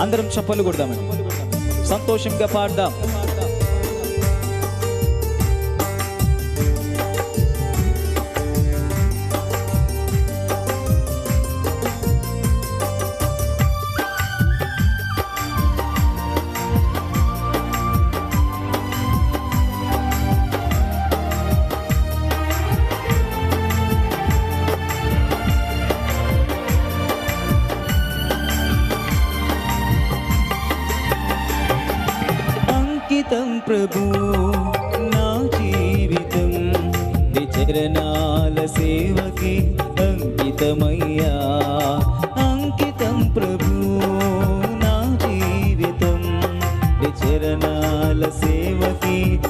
అందరం చప్పలు కొడదామండి. సంతోషంగా పాడదాం. చరణాల సేవకి అంకితమయ్యా. అంకితం ప్రభు నా జీవితం. నీ చరణాల సేవకి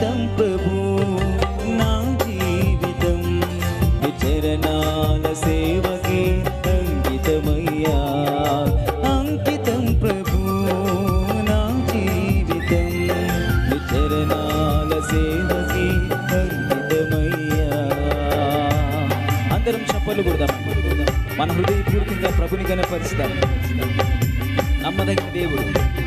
జీవితం ప్రభు నా జీవితం. నీ చరణాల సేవకి అంకితమయ్యా. అంకితం ప్రభు నా జీవితం. నీ చరణాల సేవకి అంకితమయ్యా. అందరం చెప్పలు కొడదాం. మన హృదయపూర్వకంగా ప్రభుని కనపరుస్తాం నమ్మదగిన దేవుడు.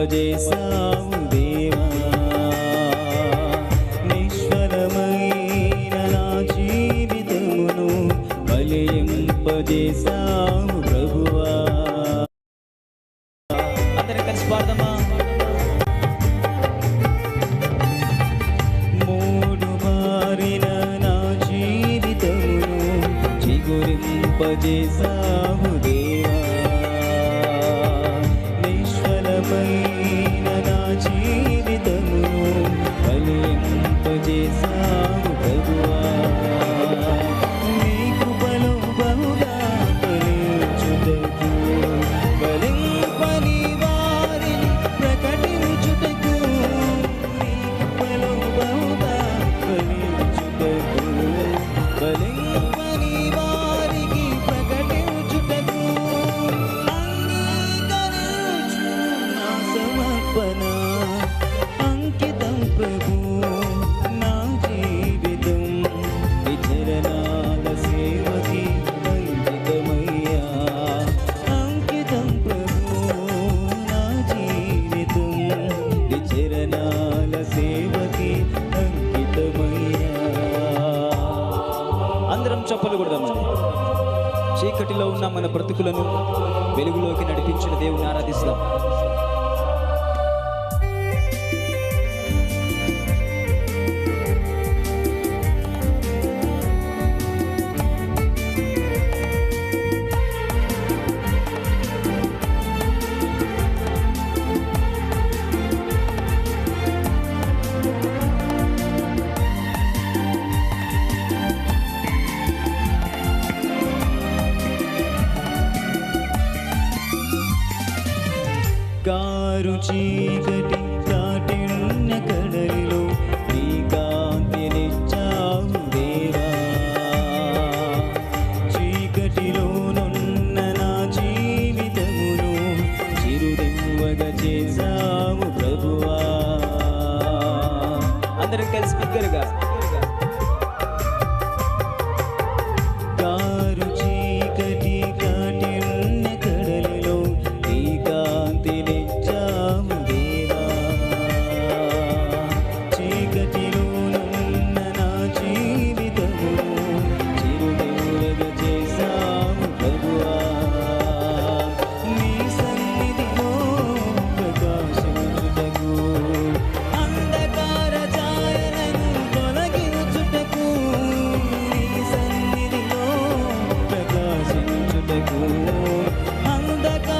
చిగురింపజేసావు దేవా. నిష్ఫలమైన నా జీవితమును బలింపజేసావు ప్రభువా. అందరం కలిసి పాడదామా? మూడు మారిన నా జీవితమును చిగురింపజేసావు చప్పలు కొడదామండి చీకటిలో ఉన్న మన బ్రతుకులను వెలుగులోకి నడిపించిన దేవుని ఆరాధిస్తాం कारुचीकटी అందగా